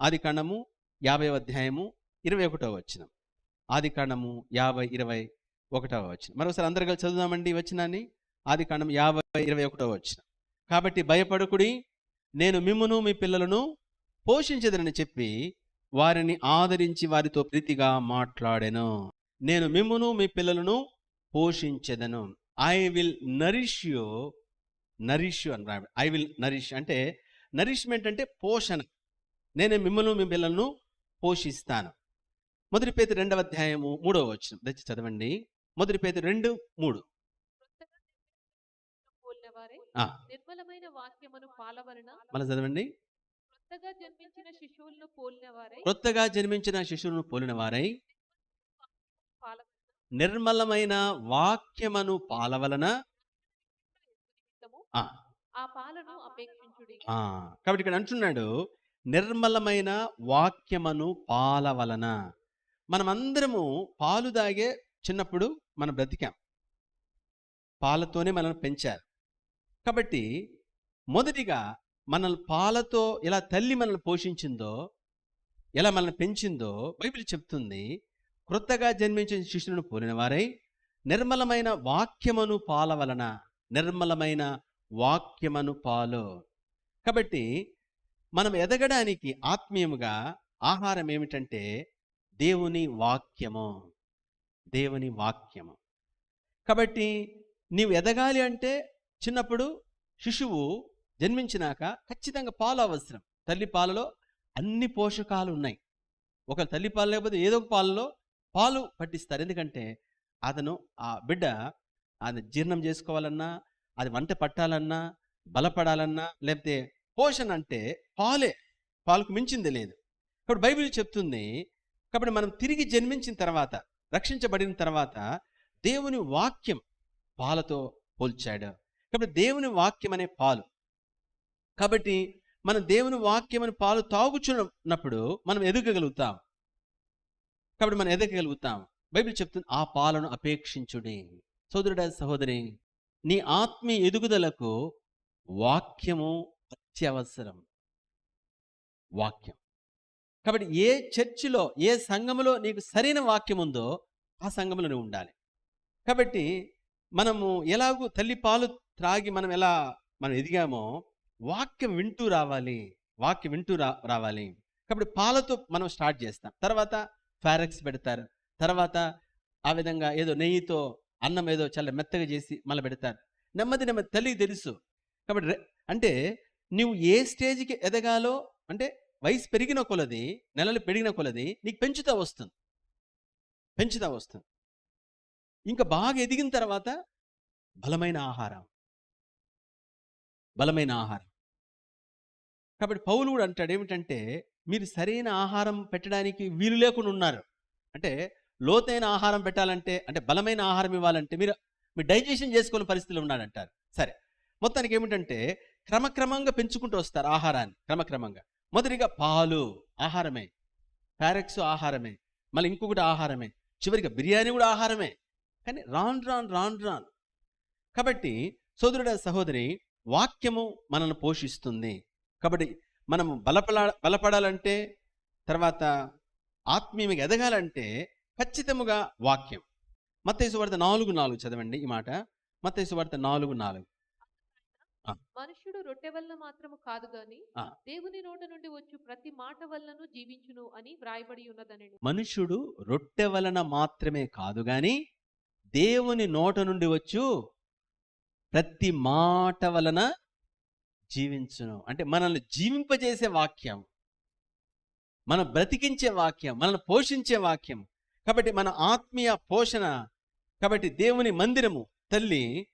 ఆది కాండము యాభై అధ్యాయము ఇరవై ఒకటో వచనం. ఆది కాండము యాభై ఇరవై ఒకటవ వచనం. మరోసారి అందరు కలిసి చదువుదామండి వచనాన్ని. ఆది కాండం యాభై ఇరవై ఒకటో వచనం. కాబట్టి భయపడకుడి నేను మిమ్మును మీ పిల్లలను పోషించదనని చెప్పి వారిని ఆదరించి వారితో ప్రీతిగా మాట్లాడెను. నేను మిమ్మును మీ పిల్లలను పోషించదను. I will nourish you nourish you అని ఐ విల్ నరిష్ అంటే నరిష్మెంట్ అంటే పోషణ. నేను మిమ్మల్ని మీ పిల్లలను పోషిస్తాను. మొదటి పేద రెండవ అధ్యాయము మూడవ వచ్చిన దయచి చదవండి. మొదటి పేద రెండు మూడు. పోలినవారే ఆ. నిర్మలమైన వాక్యమును పాలవలన మళ్ళీ చదవండి. కొత్తగా జన్మించిన శిశువులను జన్మించిన పోలిన వారై నిర్మలమైన వాక్యమను పాలవలన ఆ, పాలను అపేక్షించుడి. కాబట్టి ఇక్కడ అంటున్నాడు నిర్మలమైన వాక్యమను పాలవలన. మనమందరము పాలు దాగే చిన్నప్పుడు మనం బ్రతికాం. పాలతోనే మనల్ని పెంచారు. కాబట్టి మొదటిగా మనల్ని పాలతో ఎలా తల్లి మనల్ని పోషించిందో ఎలా మనల్ని పెంచిందో బైబిల్ చెప్తుంది. క్రొత్తగా జన్మించిన శిష్యులను పోలిన వారై నిర్మలమైన వాక్యమను పాల వలన నిర్మలమైన వాక్యమను పాలు. కాబట్టి మనం ఎదగడానికి ఆత్మీయముగా ఆహారం ఏమిటంటే దేవుని వాక్యము. దేవుని వాక్యము. కాబట్టి నీవు ఎదగాలి అంటే చిన్నప్పుడు శిశువు జన్మించినాక ఖచ్చితంగా పాలు అవసరం. తల్లి పాలలో అన్ని పోషకాలు ఉన్నాయి. ఒక తల్లి పాలు లేకపోతే ఏదో ఒక పాలలో పాలు పట్టిస్తారు. ఎందుకంటే అతను ఆ బిడ్డ అది జీర్ణం చేసుకోవాలన్నా అది వంట పట్టాలన్నా బలపడాలన్నా లేకపోతే పోషణ అంటే పాలే పాలకు మించింది లేదు. కాబట్టి బైబిల్ చెప్తుంది కాబట్టి మనం తిరిగి జన్మించిన తర్వాత రక్షించబడిన తర్వాత దేవుని వాక్యం పాలతో పోల్చాడు. కాబట్టి దేవుని వాక్యం అనే పాలు. కాబట్టి మనం దేవుని వాక్యం అని పాలు తాగుచున్నప్పుడు మనం ఎదగగలుగుతాం. కాబట్టి మనం ఎదగగలుగుతాం. బైబిల్ చెప్తుంది ఆ పాలను అపేక్షించుడి. సోదరుడా సహోదరి నీ ఆత్మీయ ఎదుగుదలకు వాక్యము అత్యవసరం వాక్యం. కాబట్టి ఏ చర్చిలో ఏ సంఘములో నీకు సరైన వాక్యం ఉందో ఆ సంఘంలో నువ్వు ఉండాలి. కాబట్టి మనము ఎలాగూ తల్లి పాలు త్రాగి మనం ఎలా మనం ఎదిగామో వాక్యం వింటూ రావాలి వాక్యం వింటూ రా రావాలి. కాబట్టి పాలతో మనం స్టార్ట్ చేస్తాం. తర్వాత ఫారెక్స్ పెడతారు. తర్వాత ఆ విధంగా ఏదో నెయ్యితో అన్నం ఏదో చాలా మెత్తగా చేసి మళ్ళీ పెడతారు. నెమ్మది నెమ్మది తల్లికి తెలుసు. కాబట్టి అంటే నువ్వు ఏ స్టేజ్కి ఎదగాలో అంటే వయసు పెరిగిన కొలది నెలలు పెరిగిన కొలది నీకు పెంచుతా వస్తుంది. పెంచుతా వస్తుంది. ఇంకా బాగా ఎదిగిన తర్వాత బలమైన ఆహారం. బలమైన ఆహారం. కాబట్టి పౌలు కూడా అంటాడు ఏమిటంటే మీరు సరైన ఆహారం పెట్టడానికి వీలు లేకుండా ఉన్నారు. అంటే లోతైన ఆహారం పెట్టాలంటే అంటే బలమైన ఆహారం ఇవ్వాలంటే మీరు మీరు డైజెషన్ చేసుకునే పరిస్థితిలో ఉన్నాడంటారు. సరే. మొత్తానికి ఏమిటంటే క్రమక్రమంగా పెంచుకుంటూ వస్తారు ఆహారాన్ని క్రమక్రమంగా. మొదటిగా పాలు ఆహారమే ప్యారెక్స్ ఆహారమే మళ్ళీ ఇంకొకటి ఆహారమే. చివరిగా బిర్యానీ కూడా ఆహారమే. కానీ రాన్ రాన్ రాన్ రాన్. కాబట్టి సోదరుడ సహోదరి వాక్యము మనల్ని పోషిస్తుంది. కాబట్టి మనం బలపడా బలపడాలంటే తర్వాత ఆత్మీయంగా ఎదగాలంటే ఖచ్చితముగా వాక్యం. మత్తయి వార్త నాలుగు నాలుగు చదవండి ఈ మాట. మత్తయి వార్త నాలుగు నాలుగు. మనుష్యుడు రొట్టె వలన మాత్రము కాదు గాని. దేవుని నోట నుండి వచ్చు ప్రతి మాట వలనను జీవించును అని వ్రాయబడి ఉన్నదని మనుషుడు రొట్టె వలన మాత్రమే కాదు గాని దేవుని నోట నుండి వచ్చు ప్రతి మాట వలన జీవించును. అంటే మనల్ని జీవింపజేసే వాక్యం. మన బ్రతికించే వాక్యం మనల్ని పోషించే వాక్యం. కాబట్టి మన ఆత్మీయ పోషణ కాబట్టి దేవుని మందిరము తల్లి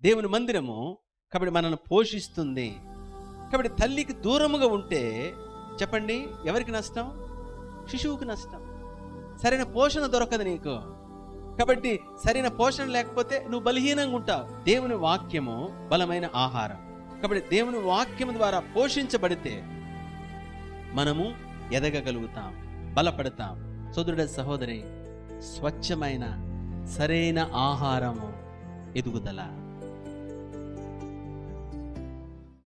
దేవుని మందిరము కాబట్టి మనల్ని పోషిస్తుంది. కాబట్టి తల్లికి దూరముగా ఉంటే చెప్పండి ఎవరికి నష్టం? శిశువుకి నష్టం. సరైన పోషణ దొరకదు నీకు. కాబట్టి సరైన పోషణ లేకపోతే నువ్వు బలహీనంగా ఉంటావు. దేవుని వాక్యము బలమైన ఆహారం. కాబట్టి దేవుని వాక్యం ద్వారా పోషించబడితే మనము ఎదగగలుగుతాం బలపడతాం. సోదరుడ సహోదరి స్వచ్ఛమైన సరైన ఆహారము ఎదుగుదల.